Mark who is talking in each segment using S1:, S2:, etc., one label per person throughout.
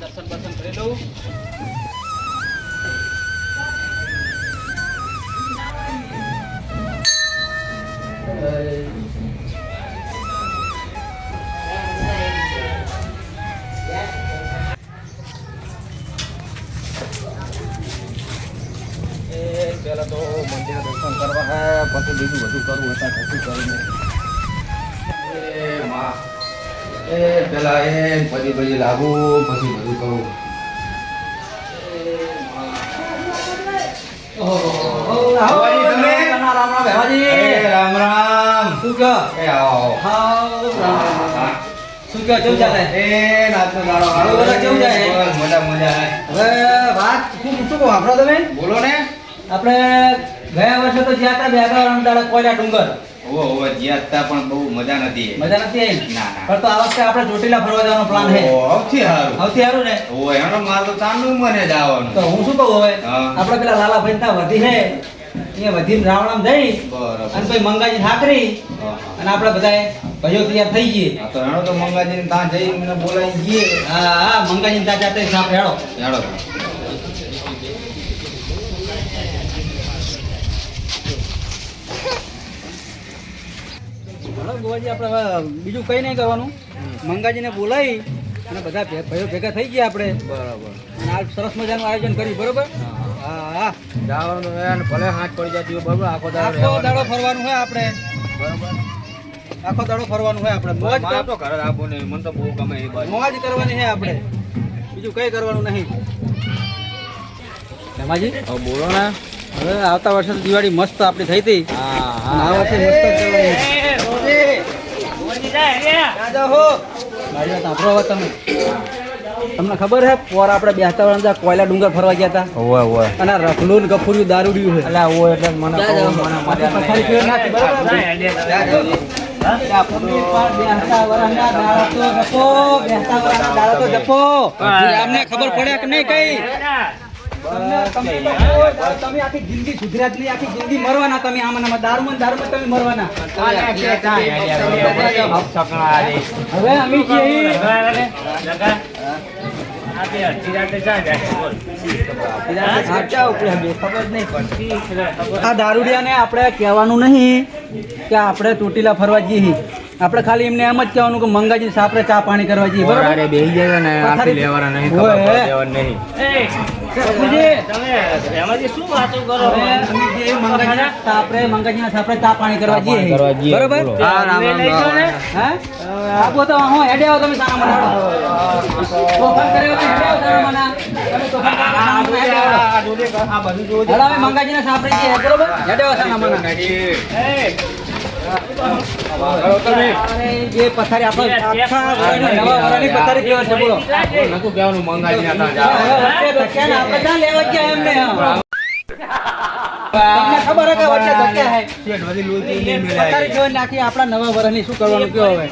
S1: દર્શન બર્શન કરી લઉં. પહેલા તો મંદિર દર્શન કરવા પછી બીજું બધું કરવું હતા કશું કરીને એ પછી પછી લાગુ પછી બધું એ રામ રામ
S2: શું કહો?
S1: એ આવો
S2: હાવ રામ રામ.
S1: હા.
S2: શું કહો, કેવું ચાલે?
S1: એ નાચનો દાડો
S2: હાલો, બધા કેવું જાય?
S1: મજા મજા.
S2: હવે વાત શું શું કહો આપણો તમે
S1: બોલો ને
S2: આપણે ગયા વર્ષે તો જ્યાં હતા બેગા હતા દાડા કોયલા ડુંગર.
S1: ઓ ઓ જ્યાં હતા પણ બહુ મજા નથી
S2: મજા નથી આવી
S1: ના, ના.
S2: પણ તો આ વખતે આપણે ચોટીલા ફરવા જવાનો પ્લાન છે.
S1: સૌથી હારું.
S2: સૌથી હારું ને?
S1: ઓ એનો માલ તો તાનું મને જ આવવાનું.
S2: તો હું શું કહું હવે. આપણે પેલા લાલાભાઈ ના વધી હે અહીંયા વધીને રાવણામ જઈ. અને પછી મંગાજી ઠાકરી. અને આપણે બધાએ ભાઈઓ તૈયાર થઈ જઈએ
S1: તો એનો તો મંગાજીને ત્યાં જઈને મને બોલાવી જઈએ
S2: હા હા મંગાજી ત્યાં જાતે સાફ હેડો
S1: હેડો
S2: ગોવાજી આપણે બીજું કંઈ નહીં કરવાનું. મંગાજીને બોલાવી અને બધા ભાઈઓ ભેગા થઈ ગયા આપણે.
S1: બરાબર.
S2: અને આ સરસ મજાનું આયોજન કર્યું બરોબર? હા. હા
S1: જવાનું ભલે હાથ પડી જતી હોય બરોબર આખો દાડો
S2: આખો દાડો ફરવાનું હોય આપણે.
S1: બરાબર.
S2: આખો દાડો ફરવાનું હોય આપણે. મોજ
S1: તો ઘરે નહીં મને તો બહુ ગમે એ બાજુ.
S2: મોજ કરવાની છે આપણે. બીજું કંઈ કરવાનું નહીં.
S1: હવે બોલો ને.
S2: હવે આવતા વર્ષે દિવાળી મસ્ત આપણી થઈ હતી.
S1: હા
S2: આ વર્ષે મસ્ત કરવાની ક્યાં જાઓ હો? મારી વાત સાંભળો હવે તમે તમને ખબર હે પોર આપણે બેસતા વાળા કોયલા ડુંગર ફરવા ગયા હતા?
S1: ઓવે ઓવે
S2: અને રખલું ને ગફુરિયું દારૂડિયું છે.
S1: એટલે ઓવે એટલે મને મને મજા
S2: પથારી ફેર નાખી, બરાબર?
S1: ક્યાં જાઓ?
S2: ત્યાં પબ્લિક પર બેસતા વરસના દાડા તો જપો, બેસતા વરસના દાડા તો જપો. અમને ખબર પડે કે નહીં કઈ? તમે તમે આખી જિંદગી ગુજરાતની આખી જિંદગી મરવાના તમે આમાં દારૂમાં દારૂમાં તમે મરવાના. હવે અમે છીએ સાચા ઉપડે બે ખબર જ નહીં આ દારૂડિયાને આપણે કહેવાનું નહીં કે આપણે ચોટીલા ફરવા જઈએ. આપણે ખાલી એમને એમ જ કહેવાનું કે મંગાજી સાપરે ચા પાણી કરવા જઈએ. બરાબર?
S1: જાય ને લેવાના નહીં નહીં.
S2: બાપુજી, હવે
S1: સાંભળી
S2: બરોબર? જે પથારી આપણે આખા વરાની પથારી કેવા છે બોલો
S1: નતું કહેવાનું
S2: ને લેવા ગયા એમને તમને ખબર કે વચ્ચે હે. પથારી જોઈને નાખી આપણા નવા વરાની શું કરવાનું કયો હવે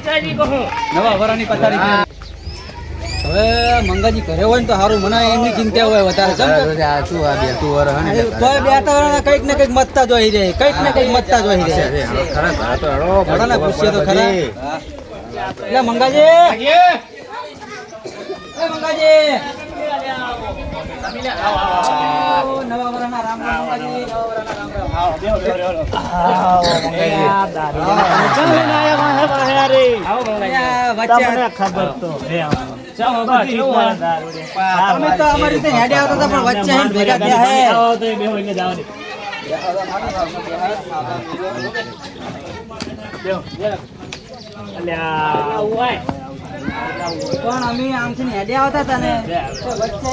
S2: નવા વરાની પથારી? હવે મંગાજી ઘરે હોય ને તો સારું મને એમની ચિંતા હોય વધારે કે
S1: આ શું આ
S2: બે ત્રણ કંઈક ને કંઈક મતતા જોઈ રે કંઈક ને કંઈક મતતા જ હોય રે
S1: અરે, હાલો, ખરા ઘરે તો હેડો, ખબર
S2: ખરા. એટલે મંગાજી એ મંગાજી આવો, નવા વરાના રામ રામ મંગાજી નવા વરાના રામ રામ અહીંયા વચ્ચે અમે તો અમારી રીતે હેડે આવતા હતા પણ વચ્ચે આવીને ભેગા થયા હે. પણ અમે આમથી હેડે આવતા હતા ને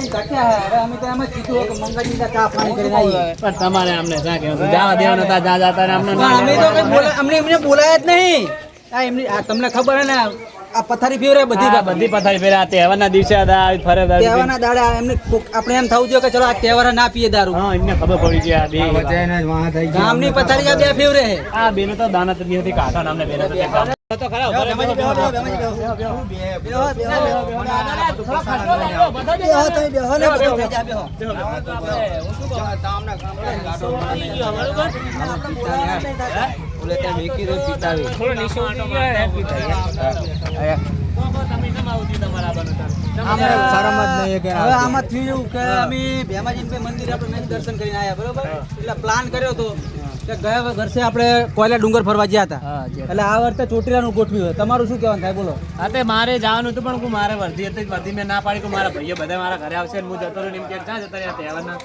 S2: વચ્ચે હવે અમે તો એમ જ કીધું કે મંગાજી ના ચા પાણી
S3: તમારે અમને ક્યાં કહેવું જવા દેવાના હતા જ્યાં જતા અમને
S2: અમે તો અમને એમને બોલાયા જ નહીં. આ એમની આ તમને ખબર હે ને આ પથારી ફેરે બધી
S3: બધી પથારી ફેરા તહેવારના દિવસે હતા આવી ફરે પીને.
S2: તહેવારના દાડા એમને આપણે એમ થવું જોઈએ કે ચલો આ તહેવાર ના પીએ દારૂ.
S3: હા એમને ખબર પડી છે આ બે.
S1: આ વચ્ચે એને જ વાહ થઈ
S2: ગામની પથારી આ બે ફેવરે
S3: આ બેનો તો દાનત હતી કાકા નામને બેનો
S2: અમે
S1: શરમ જ નહીં કે
S2: હવે આમાં થયું કે અમે ભેમાજીને મંદિર આપણે મેન દર્શન કરીને આવ્યા, બરોબર? એટલે પ્લાન કર્યો હતો ગયા વર્ષે આપણે કોયલા ડુંગર ફરવા ગયા હતા. એટલે આ વર્ષે ચોટીલાનું ગોઠવ્યું હોય. તમારું શું કહેવાનું થાય? બોલો.
S3: હા તે મારે જવાનું હતું પણ હું મારે વર્ધી હતી વર્ધી મેં ના પાડી કે મારા ભાઈઓ બધા મારા ઘરે આવશે હું જતો રહ્યો એમ કે ક્યાં જતા રહ્યા તહેવારના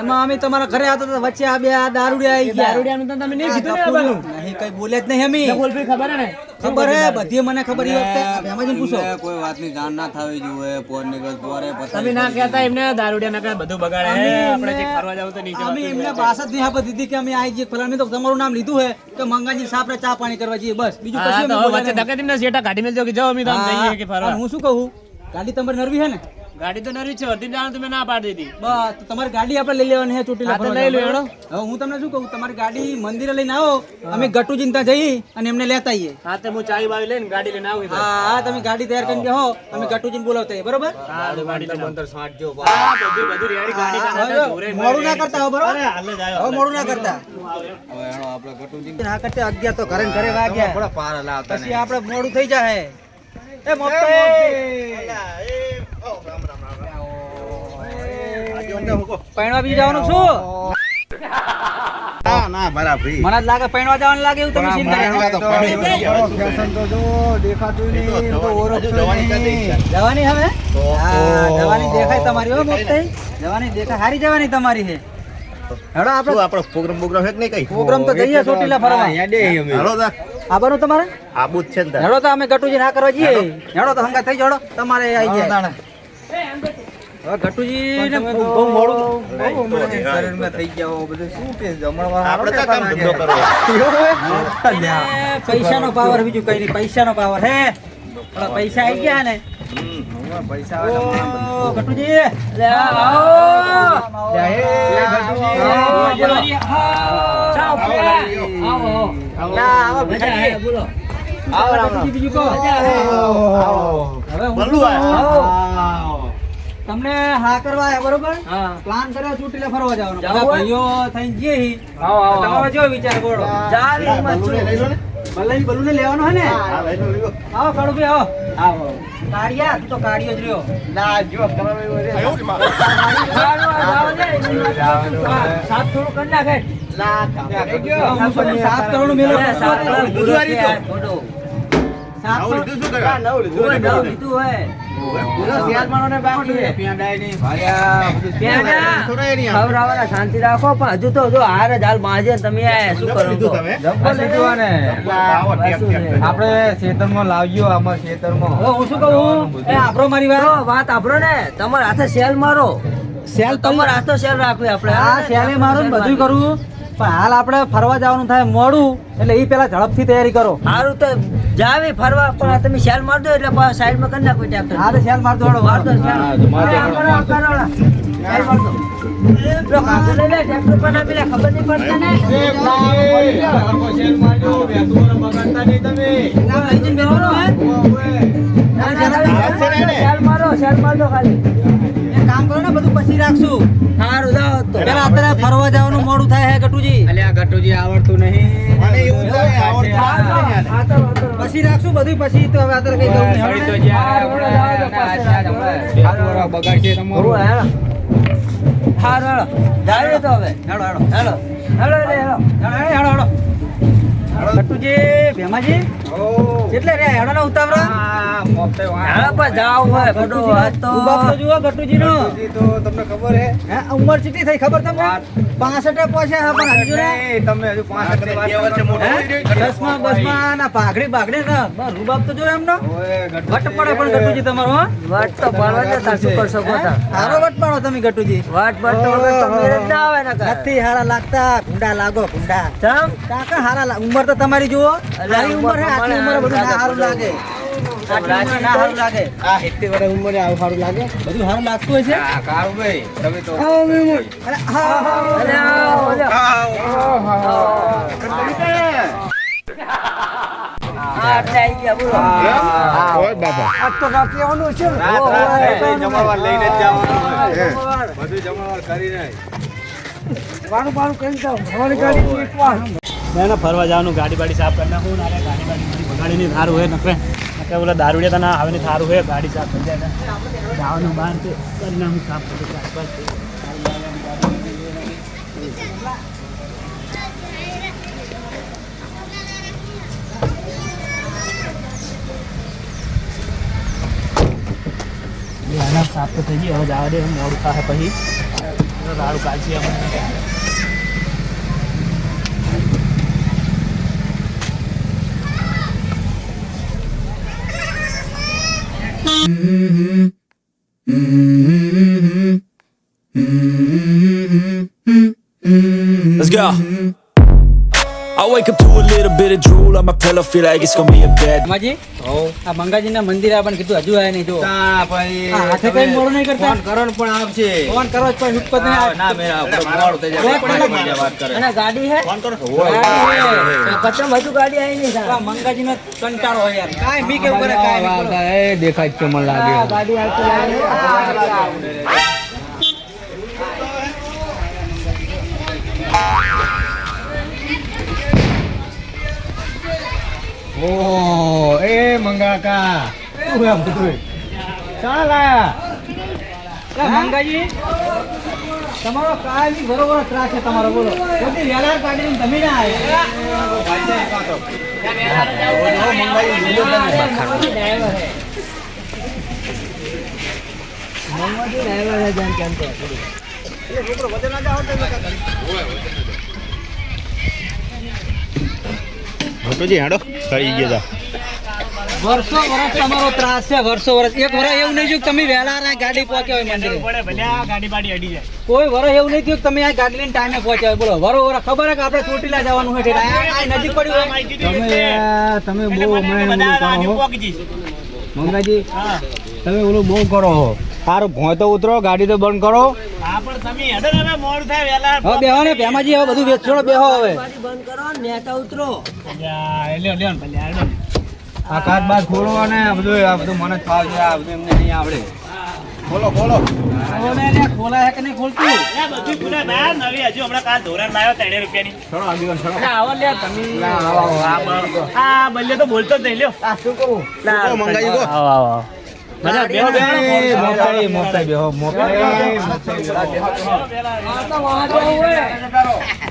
S2: એમાં અમે તમારા ઘરે આવતા હતા વચ્ચે આ બે આ દારૂડિયા આવી ગયા.
S3: દારૂડિયાનું તો તમે નહીં કીધું ને
S2: કઈ બોલે જ નહીં અમે.
S3: બોલ ભાઈ ખબર ને?
S2: ખબર હે બધી મને ખબર એ વખતે. એમાં જ પૂછો.
S1: કોઈ વાતની જાણ ના થવી જોઈએ પોર નીકળ પોરે
S3: તમે ના કહેતા એમને દારૂડિયા ના કહે બધું બગાડે હે. આપણે જે ફરવા જાવ તો નીચે
S2: અમે એમને પાસ જ નહીં આપી દીધી કે અમે આઈ જે ફલાણી તો તમારું નામ લીધું હે કે મંગાજી સાપરે ચા પાણી કરવા જઈએ બસ. બીજું કશું અમે
S3: વચ્ચે. ધક્કા દીને કાઢી મેલજો કે જાઓ અમે તો જઈએ કે ફરવા.
S2: હું શું કહું? ગાડી તમારી નરવી હે ને?
S3: ગાડી તો નરી છે અડધી જવાનું તમે ના પાડી દીધી.
S2: બસ તમારી ગાડી આપણે લઈ લેવાની હે ચોટીલા
S3: લઈ લો,
S2: જવાનું. હવે હું તમને શું કહું તમારી ગાડી મંદિરે લઈને આવો અમે ગટુ ચિંતા જઈ અને એમને લેતા આવીએ.
S3: હા તો હું ચાવી બાવી લઈને ગાડી લઈને આવું
S2: હા હા તમે ગાડી તૈયાર કરીને બેહો અમે ગટુજીને બોલાવતા આવીએ બરોબર?
S3: હા તો ગાડી લઈને આવું. હા બધું બધું રેડી ગાડી
S2: કાના
S3: જોરે
S2: મોડું ના કરતા હો બરોબર?
S3: હાલે જાય.
S2: હવે મોડું ના કરતા.
S1: હવે એનો આપણે કટુજી
S2: ના કરતા અગિયાર તો ઘરે ઘરે વાગ્યા.
S1: થોડા પાર લાવતા
S2: પછી આપણે મોડું થઈ જાય એ મોટે! પૈણવા બીજું જવાનું છું.
S1: ના ના બરાબર
S2: મને લાગે પૈણવા જવાનું લાગે એવું તમે સીન
S1: તો જો દેખાતું નહીં તો ઓળખતું
S2: જવાની હવે? જવાની દેખાય તમારી હો મોટે. જવાની દેખાય. હારી જવાની તમારી છે હેડો આપણે
S4: આપણો પ્રોગ્રામ પ્રોગ્રામ છે કે નહીં કઈ?
S2: પ્રોગ્રામ તો જઈએ ચોટીલા ફરવા.
S4: હાલો તા
S2: આવવાનું તમારે?
S4: આબુ જ છે ને
S2: હેડો તો અમે ગટુજી ના કરવા જઈએ. હેડો. તો હંગા થઈ જાડો તમારે આવી જાય. ગટુજી ને બહુ બહુ મોડું
S1: શરીરમાં થઈ ગયા હો, બધું શું કે જમણવાર
S4: આપણે કામ ધંધો કરવો.
S2: પૈસાનો પાવર બીજું કઈ નહીં પૈસાનો પાવર હે. પૈસા આવી ગયા ને.
S1: પૈસા
S2: ગટુજી. આવો. આવો. બીજું કહો. હવે. તમને હા કરવા આયા બરોબર? પ્લાન કર્યો ચોટીલા ફરવા જવાનો. બધા ભાઈઓ થઈને જઈએ. તમારો કેવો વિચાર ગોળો.
S4: ભલું ને લઈ લો ને.
S2: લેવાનો હે ને?
S4: આવો લઈ ભાઈ
S2: આવો. આવો. કાળિયા તું તો કાળિયો જ રહ્યો.
S1: ના, જો તમારે એવું
S4: જ.
S2: સાત થોડું કરી નાખે. સાત કરોડ મેલો.
S4: સાત કરોડ બધું આ
S2: સાત કરોડ
S4: શું કર્યું?
S1: નવ લીધું ને.
S5: શાંતિ રાખો પણ હજુ તો જો હાર જ હાલ માજે તમે શું કરો
S4: આપડે.
S1: આપણે ખેતરમાં લાવજો આમાં ખેતરમાં.
S2: હવે હું શું કહું? એ આપડો મારી વાત
S5: વાત આપડો ને. તમારા હાથે સેલ મારો.
S2: સેલ
S5: તમારા હાથે સેલ રાખવી આપણે.
S2: હા સેલે મારો ને બધું કરવું પણ હાલ આપણે ફરવા જવાનું થાય મોડું એટલે એ પેલા ઝડપથી તૈયારી કરો.
S5: સારું તો જાવી ફરવા પણ તમે શેલ મારજો એટલે સાઈડમાં કરી નાખો ટ્રેક્ટર
S2: હા તો
S5: શેલ મારજો વાળો. મારજો. ખબર નહીં પડતી ને.
S2: કામ કરો ને બધું પછી રાખશું.
S5: સારું જાઓ તો.
S2: પેલા અત્યારે ફરવા જવાનું મોડું થાય હે ગટુજી?
S1: અલ્યા ગટુજી આવડતું નહીં.
S4: મને એવું તો આવડતું.
S2: પછી રાખશું બધું પછી તો હવે અત્યારે કઈ જવું નહીં.
S1: તો જ્યાં બગાડશે તમારું.
S5: હારું, હેલો. જાઈએ તો હવે.
S2: હેડો હેડો
S5: હેલો હેલો હેલો
S2: હેડો હેડો હેડો. ગટુજી ભેમાજી? કેટલે રે હેડો ને
S5: પણ જાવ હોય આ તો
S2: જુઓ ગટુજી નો
S1: તો તમને ખબર હે?
S2: હે ઉંમર કેટલી થઈ ખબર તમને? પાસઠે પહોંચ્યા હે પણ હજુ
S1: નહીં, તમે હજુ પાંચ
S4: આપણે બે વર્ષે મોટો થઈ
S2: હે?
S4: ગયો.
S2: દસમા બસમા ના પાઘડી બાઘડી ના. રૂબાબ તો જો એમનો? વટ પડે પણ ગટુજી તમારો હો.
S5: તો ભણવા દે તાર શું કરશો
S2: હે?
S5: ગોતા
S2: વટ પાડો તમે ગટુજી.
S5: વાટ વાટ તો વગર તો ના આવે ને
S2: નથી હારા લાગતા. ગુંડા લાગો ગુંડા
S5: ચમ?
S2: કાકા હારા લા- ઉંમર તો તમારી જુઓ. આટલી ઉંમર હે આટલી ઉંમર બધું ના લાગે. ના હારું લાગે
S1: આ સિત્તેર વર્ષ ઉંમરે સારું
S2: છે
S1: તમે
S2: હા હા
S5: અલે આવો, અલે. આ આટલે આઈ ગયા બોલો
S4: ઓય બાબા.
S2: આજ તો છે ને
S1: રાત રાત
S2: ઓય,
S1: નહીં, નહીં, જમણવાર લઈને જ જવાનું હોય.
S2: જમણવાર.
S1: બધું જમણવાર કરીને જ.
S2: વારું વારું કરીને જાઓ. અમારી ગાડી એક વાર.
S3: ના ના ફરવા જવાનું ગાડી બાડી સાફ કરી નાખું ને ગાડી બાડી બગાડી નહીં સારું હોય નકરે
S6: કે બોલા દારૂડિયા તને આવે ને સારું હોય ગાડી સાફ થઈ જાય ને. જવાનું બહાર કરીને હું સાફ પાંચ આના સાફ તો થઈ ગઈ હવે જવા દે, મોડું થાય પછી. દારૂ કાઢી આપણે
S7: Let's bit of drool on my pillow, feel like it's gonna be a bed.
S2: માજી આ મંગાજીના મંદિરે આપણને કીધું હજુ આયા નહીં જો
S1: તા ભાઈ
S2: હા, હાથે કઈ મોડું નહીં કરતા?
S1: ફોન કરો ને પણ આવશે.
S2: ફોન કરો પણ હુકપત નહીં
S1: હા,
S2: આવે.
S1: ના મેરા આપણે મોડું થઈ જાય બીજા વાત કરે.
S5: અને ગાડી હે?
S1: ફોન કરો
S5: પતંગ બધું ગાડી આવી નહીં
S2: આ મંગાજીનો કંટાળો હોય યાર. કાંઈ બી કેવું કરે કાંઈ.
S1: એ દેખાય છે મને લાગે.
S5: ગાડી આવતી
S1: ઓ એ મંગાકા. શું એમ બધું ચાલ લાયા
S2: મંગાજી. તમારો કાલની બરોબર ત્રાસ છે તમારો બોલો. બધી વેલાર કાઢીને તમે ના આવ્યા
S5: મંગાજી ડ્રાઈવર છે જાન કેમ તો
S4: ભોટોજી હેડો? કરી ગયા
S2: વર્ષો વર્ષ તમારો ત્રાસ છે વર્ષો વર્ષ. એક વર્ષ એવું નહીં થયું તમે વહેલા આ ગાડી પહોંચ્યા હોય મંદિરે.
S6: પડે ભલે આ ગાડી બાડી અડી જાય.
S2: કોઈ વર્ષ એવું નહીં થયું કે તમે આ ગાડી લઈને ટાઈમે પહોંચ્યા હોય. બોલો વરો વરો ખબર કે આપણે ચોટીલા જવાનું હોય નજીક પડ્યું
S1: તમે તમે બહુ મંગાજી તમે ઓલું બહુ કરો હો. સારું ભોંય તો ઉતરો ગાડી તો બંધ કરો.
S6: હા પણ તમે હેડો ને હવે થાય વેલા
S2: હવે બેહો ને ભેમાજી હવે બધું વેચોડો બેહો હવે.
S5: બંધ કરો નેતા ઉતરો.
S6: લ્યો લ્યો લ્યો ને ભલે હેડો
S1: આ કાચ બાદ ખોલો અને બધું આ બધું મને જ ફાવશે આ બધું એમને નહીં આવડે. ખોલો ખોલો.
S2: ખોલે ખોલા હે કે નહીં ખોલતું?
S6: બધું પૂરા ના નવી હજુ હમણાં કાલ ધોરણ લાવ્યો ત્રણે રૂપિયાની.
S1: છોડો આગળ છોડો.
S6: અલ્યા, આવો લ્યો તમે.
S1: ના, આવો, આવો, આવો.
S6: હા બલ્લે તો બોલતો જ નહીં લ્યો.
S1: આ શું કરું?
S6: આવો
S4: મંગાઈ ગયો.
S6: આવો આવો. બધા બેહો બેહો
S1: એ, મોકલાઈ, મોકલાઈ બેહો, મોકલાઈ, મોકલાઈ બેહો.
S5: આ તો વહાં જવું હોય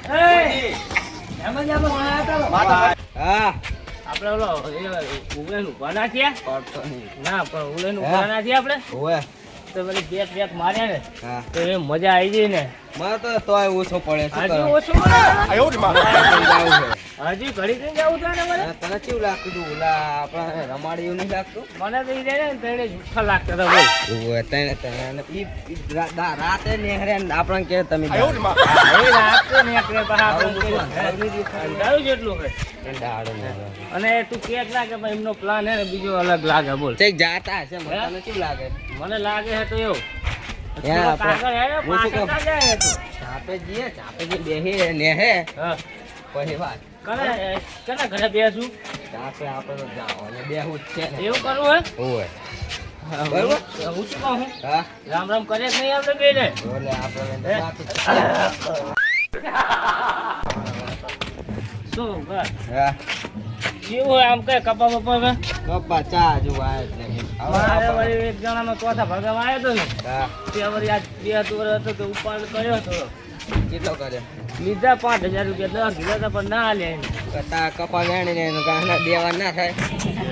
S5: એ એમ જ આપણે વહાં હતા
S1: હા
S6: આપણે ઓલો ઉગલેનું ઊભા થયા ના પણ ઉગલેનું ઊભા ના થયા
S1: ઓવે
S6: તો પેલી બેક બેક માર્યા ને તો એ મજા આવી ગઈ ને.
S1: મારે તો તોય ઓછો પડે
S6: હજી? ઓછું પડે?
S1: જાવું છે.
S6: હજી ઘડી કઈ જવું થાય ને
S1: તને કેવું લાગતું હતું ઓલા આપણા રમાડી એવું નહીં લાગતું?
S6: મને તો ઈ ને તેને જુઠ્ઠા લાગતા હતા બોલ.
S1: તને તને ઈ- ઈ રા- દા- રાતે નેહરે આપણે કે તમે
S6: રાત તો ને એક બે પાછા આપણે જેટલું હોય. અને તું કે લાગે એમનો પ્લાન હે ને બીજો અલગ લાગે બોલ.
S1: જાતા હશે મને તને કેવું લાગે?
S6: મને લાગે છે તો એવું. ને? ના.
S1: ચાપે જઈએ ચાપે જે બેહે નેહે
S6: હા.
S1: પછી વાત.
S6: કને કને ઘરે બેસું?
S1: ચાપે આપણે જાઓ અને બેહવું જ છે
S6: એવું કરવું હે?
S1: ઓવે
S6: હા,
S1: બરોબર?
S6: હું હું શું કહું?
S1: હા.
S6: રામ રામ કરે નહીં આપણે બેને?
S1: બોલે આપણે
S6: શું કર
S1: હા.
S6: કેવું હોય આમ કઈ કપા બપા કે
S1: પપ્પા ચા જોવા નહીં.
S6: મારે વળી એક જણાનો ચોથા ભાગમાં આવ્યો હતો ને તે વળી આજ બે તુર હતો તો ઉપાડ કર્યો હતો.
S1: કેટલો કરે
S6: લીધા પાંચ હજાર રૂપિયા દસ લીધા હતા પણ ના લે
S1: કપા વેણીને એનું ગાના દેવા ના થાય.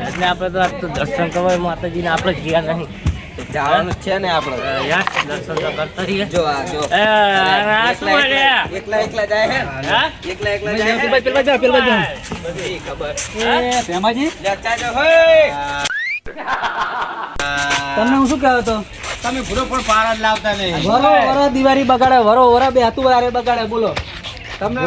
S6: એટલે આપણે તો દર્શન કરવા માતાજીને આપણે જ ગયા નહીં.
S1: જવાનું જ છે ને આપણે.
S6: દર્શન તો કરતા રહીએ.
S1: જો આ જો. એકલા એકલા- એકલા એકલા જાય હે એકલા એકલા જાય
S2: પેલા જાઓ, પેલા જાઓ.
S1: ખબર. લે ચા જો હોય
S2: તમને હું શું કહેતો હતો
S1: તમે ભૂલો પણ પાર જ લાવતા નહીં.
S2: વરો વરો દિવાળી બગાડે વરો વરો બે હાથું વારે બગાડે બોલો.
S1: તમને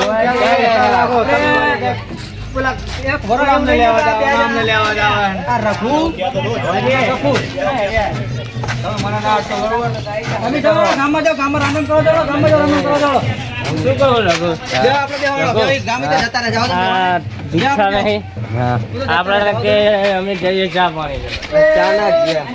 S1: તમે મને
S2: ગામમાં જાઓ ગામમાં રાંધણ કરો જાઓ ગામમાં જાઓ રાંધણ કરો જાઓ
S6: શું લગો નહીં. આપણે કે અમે જઈએ ચા પાણી
S1: ચા ના ગયા.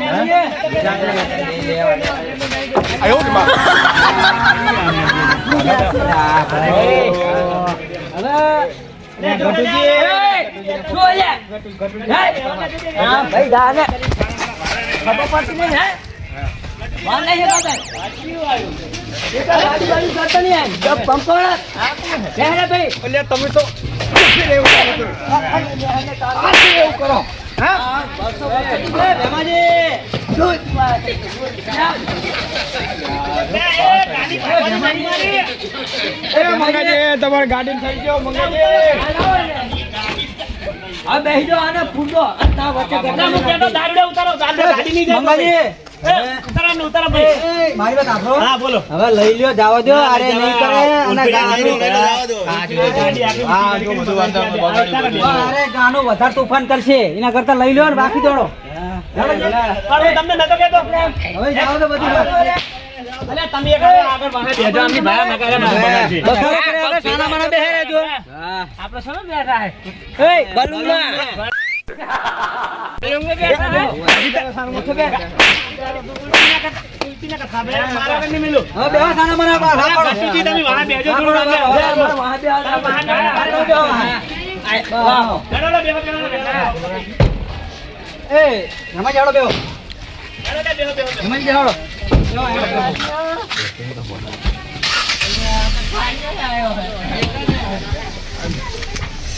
S5: ખબર પડતી નહીં હે? વાહ નહીં હે
S1: તમે તો એ ગાડી થઈ ગયો મંગાજી
S5: બેહી જાઓ આને
S2: પૂછો એ, મારી વાત સાંભળો. હવે લઈ લ્યો જાવ દો અરે નહીં કરે. અરે ગાનું વધારે તોફાન કરશે. એના કરતા લઈ લ્યો ને બાકી દોડો હવે રહેજો.
S5: આપણે બેઠા હે.
S2: એ બલુંગા હવે બેહો. સાના માના બા,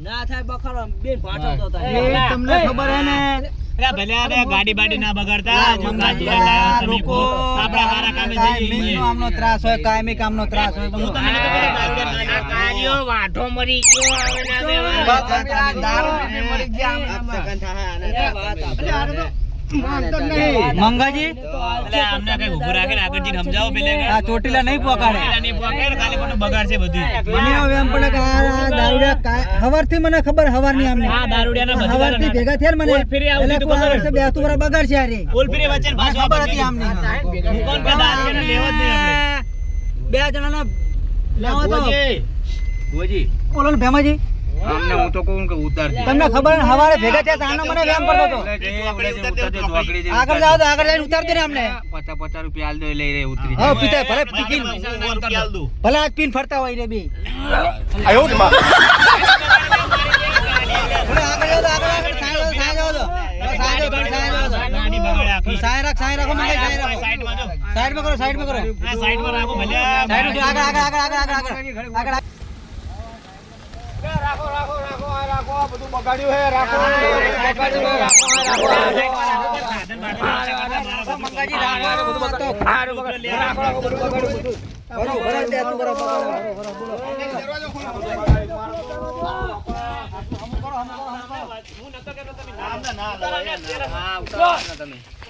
S5: ના થાય બખારો બેન
S2: એ તમને ખબર હે ને
S3: ગાડી બાડી ના બગાડતા
S2: આ લોકો કાયમીનો આમનો ત્રાસ હોય કાયમી કામનો ત્રાસ હોય બધું.
S5: આ કાર્યો વાઢો મરી ગયો હવે ના
S2: દારૂ મરી ગયા. આમ. મંગાજી? આ ચોટીલા નહીં પોકાડે મને હવે એમ પડે કે આ આ દારૂડિયા હવારથી મને ખબર હવારની આમને. હવારથી ભેગા થયા એટલે તું. ખબર હતી આમને. બે જણાના લાવો તો. બોલો ભેમાજી.
S1: અમને હું તો કહું કે ઉતાર
S2: તમને ખબર ને હવારે ભેગા થયા તાનો મને વેમ પડતો હતો. આગળ જાઓ તો આગળ જઈને ઉતારજો ને અમને.
S1: પચાસ પચાસ રૂપિયા આલ દો લઈ રે ઉતરી
S2: હા પીતા ભલે પીકીન. ભલે આજ પીન ફરતા હોય રે બી.
S4: આયો જ માં.
S2: આગળ જાવ આગળ આગળ સાય જાઓ તો. સાય રાખ સાય રાખો. સાય રાખો સાઈડમાં કરો સાઈડમાં કરો. સાઈડમાં આગળ આગળ. આગળ આગળ. આગળ આગળ.
S1: રાખો રાખો રાખો રાખો બધું બગાડ્યું હે રાખો બગાડ્યું રાખો રાખો
S2: મંગાજી રાખો બધું.
S1: રાખો બધું બગાડ્યું બધું
S2: ભરો, દે તું ભરો, ભરો, બોલો.
S5: તમે હું ના
S4: ના હું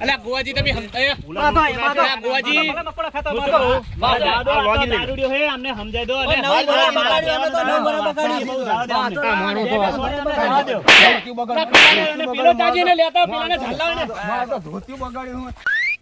S3: અલ્યા ગોવાજી તમે ગોવાજી અમને સમજાઈ દો
S2: બગાડ્યું, બગાડ્યું.
S3: પેલા પેલો ચાજીને લેતા પેલાને ઝાલાવીને.
S2: અલા, ભેમાજી, હવે હું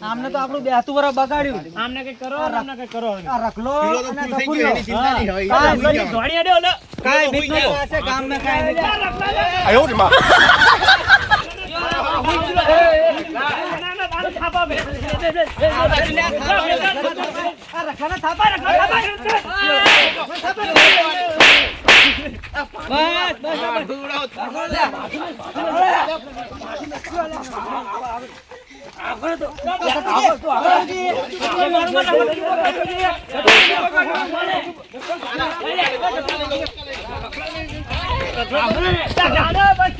S2: આમને તો આપણું બેસતું વરસ બગાડ્યું.
S3: આમને કંઈક કરો આમને કંઈક કરો.
S2: રખલો
S3: ધોળી અડ્યો લે.
S2: બીક નહીં પાસે ગામમાં કાંઈ નહીં.
S4: આયો રે માં.
S3: ના, ના, તારું બે.
S2: રખાના થાપા, રખલા થાપા. બસ, બસ, બેહો, બેહો.
S3: આગળ તમે આગળ આગળ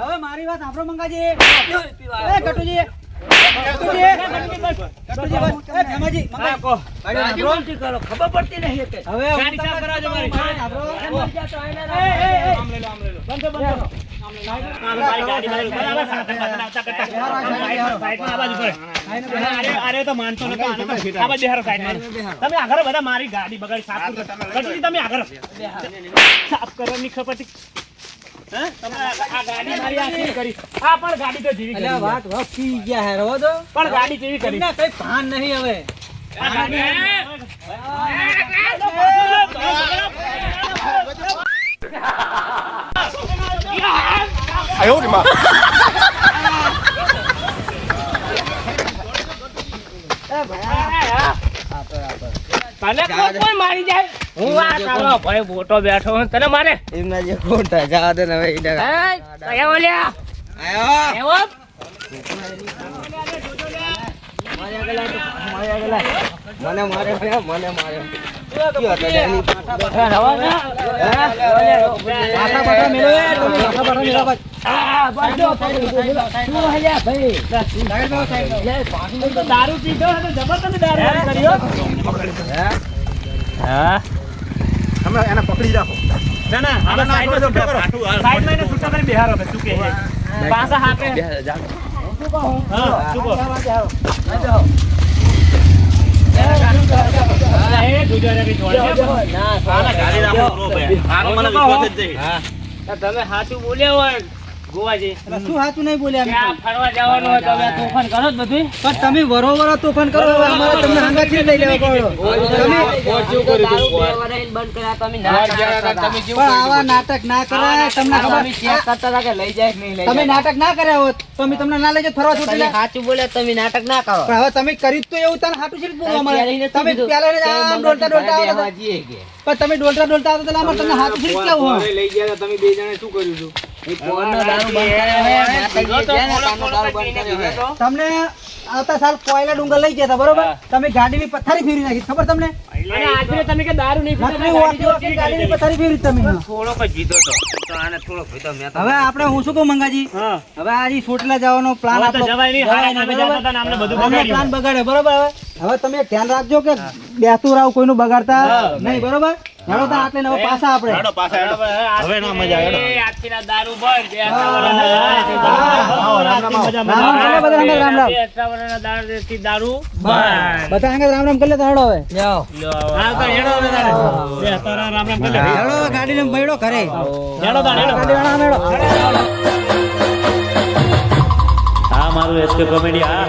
S2: હવે મારી વાત સાંભળો મંગાજી. એ
S5: ખબર પડતી
S3: તમે આગળ બધા મારી ગાડી બગાડી સાફ કરો. તમે આગળ. સાફ કરવાની ખબર હતી હે? તમે આ ગાડી મારી તને કોઈ મારી જાય? હું આ તારો ભાઈ મોટો બેઠો હું તને મારે?
S5: એમના જે ખોટા જા દે ને હવે ઈ ડગા.
S3: હે ઓલ્યા
S5: આયો.
S3: એવો
S5: મને મારે મને મારે
S3: દારૂ પીધો હતો દારૂ કર્યો હા
S4: તમે એને પકડી રાખો
S3: ના ના આને સાઈડમાં છૂટો કરો સાઈડમાં એને છૂટો કરી બેહારો હવે શું કહે? હા શું કહો બી જોડે છે.
S4: આના ગાડી રાખો રો ભાઈ આનો મને વિશ્વાસ જ નહીં
S3: તમે સાચું બોલ્યા હોય ગોવાજી
S2: શું સાચું નહીં બોલ્યા
S3: કે ફરવા જવાનું હોય તો તોફાન કરો જ બધું
S2: પણ તમે વરો વરો તોફાન કરો હવે અમારે તમને હાંગાથી લઈ લેવા પડો તમે?
S5: બંધ કર્યા તમે ના
S2: પણ આવા નાટક ના કરાય તમને ખબર?
S5: ચેક કરતા હતા કે લઈ જાય નહીં લઈ
S2: તમે નાટક ના કર્યા હોત તો અમે તમને ના લઈ જાય ફરવા છૂટેલા
S5: સાચું બોલ્યા તમે નાટક ના કરો.
S2: પણ હવે તમે કરી તો એવું તને સાચું છે બોલવા મળે તમે પહેલા આમ ડોલતા ડોલતા. હતા. પણ તમે ડોલતા ડોલતા આવતા એટલે અમારે તમને હાથું છે જ કેવું લઈ
S5: ગયા તમે બે કર્યો શું કર્યું હોય.
S2: તમને આવતા સાલ કોયલા ડુંગર લઈ ગયા બરોબર? તમે ગાડીની પથારી ફેરી નાખી ખબર તમને?
S3: આજે તમે કે દારૂ નહીં ગાડી
S2: તમે હવે આપણે હું શું કહું મંગાજી? હવે આજે સોટલા જવાનો પ્લાન આપણો
S3: ને બગાડ્યું.
S2: પ્લાન બગાડે બરોબર? હવે હવે તમે ધ્યાન રાખજો કે બેસતું રાવ કોઈનું બગાડતા નહીં. બરોબર? હેડો તો આટલે ને પાસા આપણે
S4: હેડો પાસા હેડો હવે ના મજા હેડો.
S3: એ આજથી ના દારૂ બંધ બે
S2: હા, હા, હા. રામ રામ. રામ રામ,
S3: દારૂ બંધ.
S2: બધા રામ રામ કરી હેડો હવે
S3: હા, તો હેડો હવે તારે. અઠા રામ રામ કરી લે.
S2: હેડો ગાડી ગાડીને મેડો કરે
S3: હેડો તારે, હેડો.
S2: ગાડી વાળા મેળો
S3: આ મારું એસકે કોમેડી આ